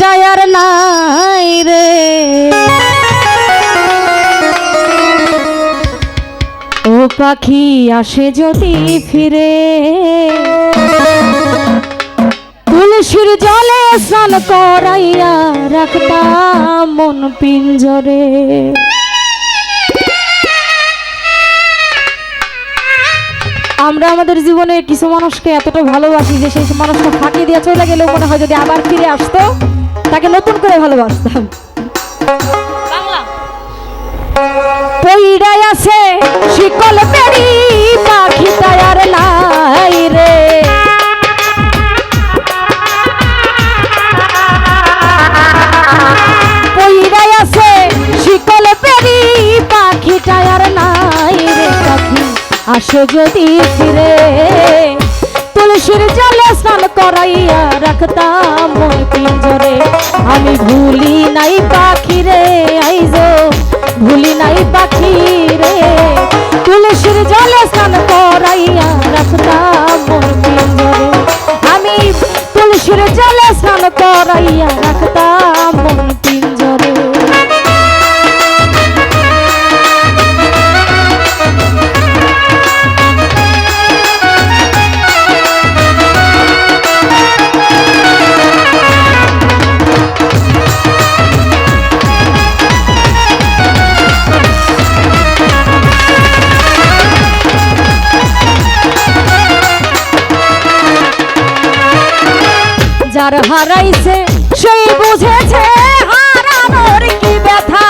Tyre নাই রে। ও পাখি আসে যদি ফিরে। তুলসীর জলে স্নান করাইয়া রাখতাম মন পিঞ্জরে। আমরা আমাদের জীবনে কিছু মানুষকে এতটা ভালোবাসি যে সেই মানুষটা ফাঁকি দিয়ে চলে গেলেও মনে হয় যদি আবার ফিরে আসতো তাকে নতুন করে ভালোবাসতাম। পইড়াই আছে শিকল নাই রে। আসো যদি ফিরে, তুলসীর জলে স্নান করাইয়া রাখতাম মন পিঞ্জরে। আমি ভুলি নাই পাখি রে আইজো ভুলি নাই পাখি রে। তুলসীর জলে স্নান করাইয়া রাখতাম মন পিঞ্জরে। আমি তুলসীর জলে স্নান করাইয়া রাখতাম যার হারাইছে, সেই বুঝেছে হারানোর কি ব্যথা।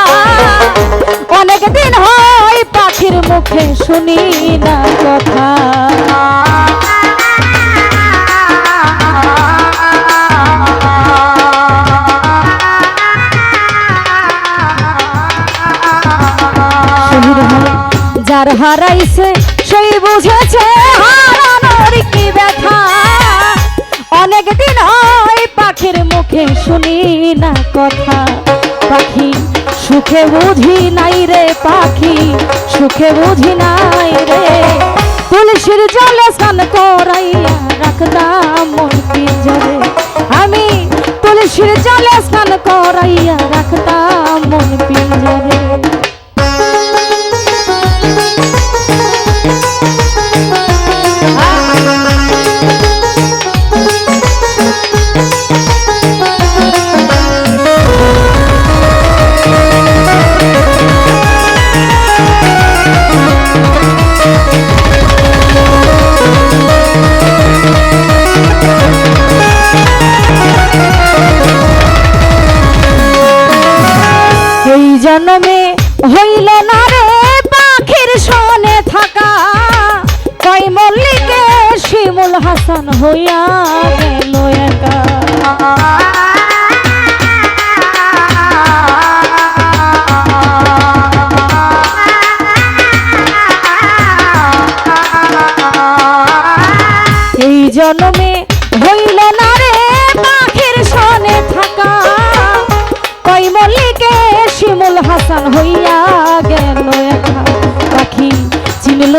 অনেক দিন হয় পাখির মুখে শুনি না কথা। যার হারাইছে, সেই বুঝেছে হারানোর কি ব্যথা। পাখির মুখে শুনি না কথা। পাখি, সুখে বুঝি নাই রে পাখি, সুখে বুঝি নাই রে। তুলসীর জলে স্নান করাইয়া রাখতাম মন পিঞ্জরে আমি তুলসীর জলে স্নান করাইয়া রাখতাম জন্মে হইল না রে পাখির সনে থাকা। কই মল্লিকে শিমুল হাসান হইয়া গেল একা।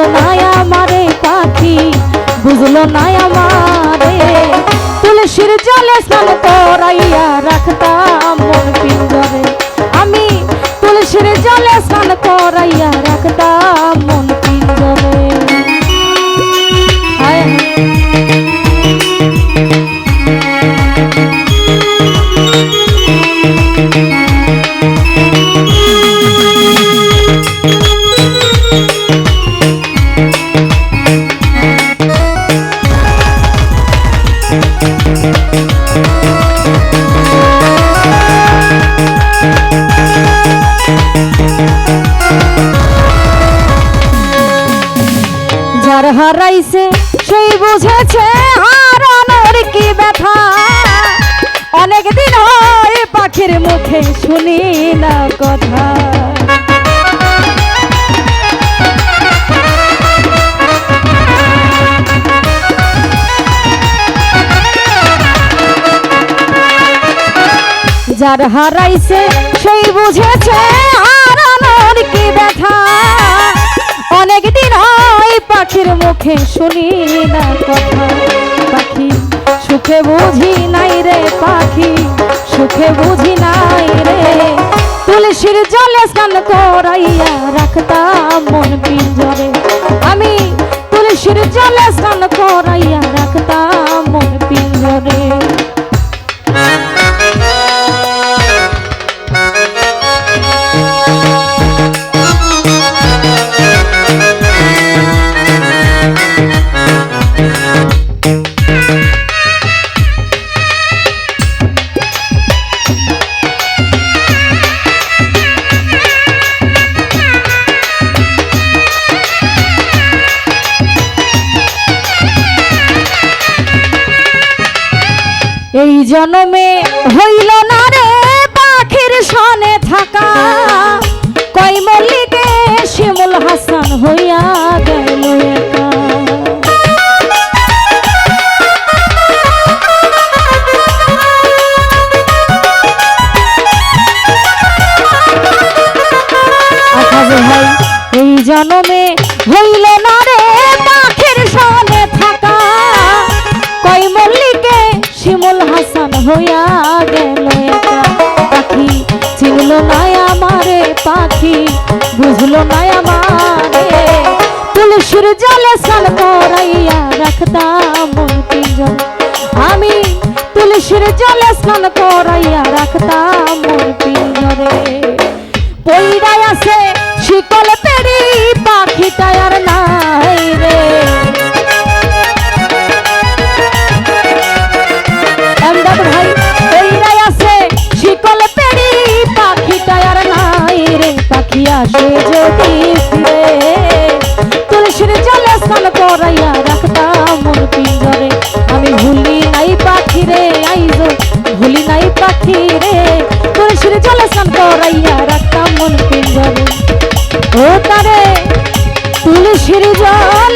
চিনল না আমারে পাখি, বুঝলো না আমারে। তুলসীর জলে স্নান করাইয়া রাখতাম মন পিঞ্জরে। আমি তুলসীর জলে স্নান করাইয়া রাখতাম যার হারাইছে, সেই বুঝেছে হারানোর কি ব্যথা। অনেক দিন হয় পাখির মুখে শুনি না কথা। যার হারাইছে, সেই বুঝেছে কি ব্যথা। অনেক দিন হয় পাখির মুখে শুনি না কথা। পাখি, সুখে বুঝি নাই রে পাখি, সুখে বুঝি নাই রে। তুলসীর জলে স্নান করাইয়া রাখতাম মন পিঞ্জরে। আমি তুলসীর জলে এই জনমে হইল না রে পাখির সনে থাকা। কই মল্লিকে শিমুল হাসান হইয়া গেল বুঝলো না জলে সাল করাইয়া রাখতাম আমি তুলসীর জলে স্নান করাইয়া রাখতাম পিঞ্জরে পইরাই আছে শিকল পেরি পাখিটা যদি ফিরে তুলসীর জলে স্নান করাইয়া রাখতাম মোর পিঞ্জরে। আমি ভুলি নাই পাখি রে আইজো, ভুলি নাই পাখি রে তুলসীর জলে স্নান করাইয়া রাখতাম মন পিঞ্জরে। ও তারে, তুলসীর মন